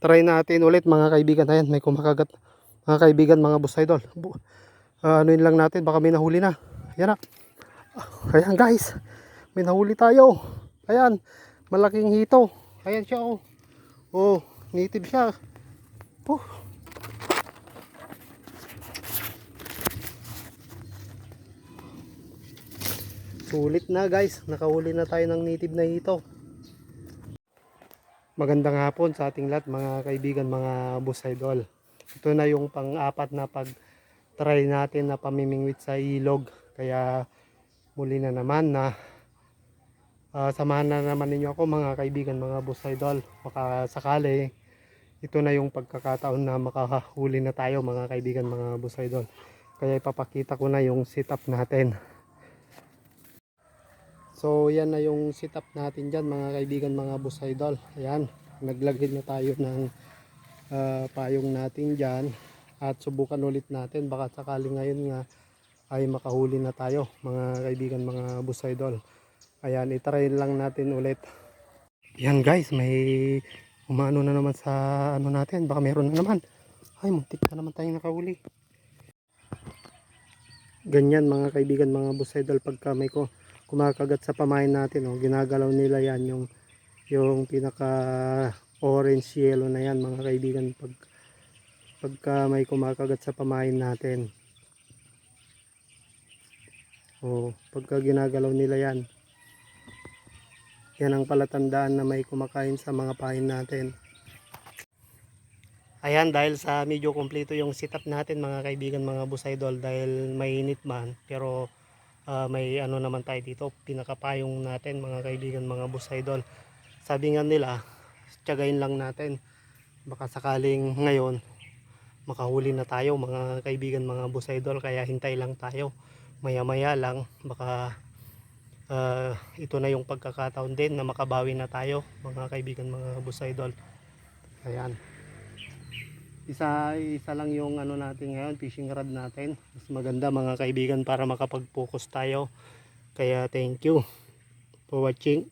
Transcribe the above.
try natin ulit mga kaibigan. Ayan, may kumakagat. Mga kaibigan, mga boss idol. Ano yun lang natin, baka may nahuli na. Ayan na. Ayan guys, may nahuli tayo. Ayan, malaking hito. Ayan siya oh. Oh, native siya. Oh. Sulit na guys, nakahuli na tayo ng native na hito. Magandang hapon sa ating lahat mga kaibigan, mga boss idol. Ito na yung pang-apat na pag try natin na pamimingwit sa ilog. Kaya muli na naman na ah, samahan na naman ninyo ako mga kaibigan, mga boss idol. Baka ito na yung pagkakataon na makahuli na tayo mga kaibigan, mga boss idol. Kaya ipapakita ko na yung setup natin. So yan na yung setup natin dyan mga kaibigan mga boss idol. Ayan, naglagay na tayo ng ah, payong natin dyan. At subukan ulit natin. Baka sakali ngayon nga ay makahuli na tayo mga kaibigan mga boss idol. Ayan, itry lang natin ulit. Yan guys, may umano na naman sa ano natin. Baka meron na naman. Ay, muntik na naman tayong nakahuli. Ganyan mga kaibigan mga boss idol pagka may ko kumakagat sa pamain natin oh, ginagalaw nila yan yung yung pinaka orange yellow na yan mga kaibigan pag pagka may kumakagat sa pamain natin. Oh pagka ginagalaw nila yan yan ang palatandaan na may kumakain sa mga pain natin. Ayan, dahil sa medyo kompleto yung setup natin mga kaibigan, mga boss idol, dahil mainit man, pero ah, may ano naman tayo dito, pinakapayong natin mga kaibigan, mga boss idol. Sabi nga nila, tiyagain lang natin. Baka sakaling ngayon, makahuli na tayo mga kaibigan, mga boss idol, kaya hintay lang tayo. Maya maya lang, baka ah, ito na yung pagkakataon din na makabawi na tayo mga kaibigan, mga boss idol. Ayan isa isa lang yung ano natin ngayon fishing rod natin. Mas maganda mga kaibigan para makapag focus tayo. Kaya thank you for watching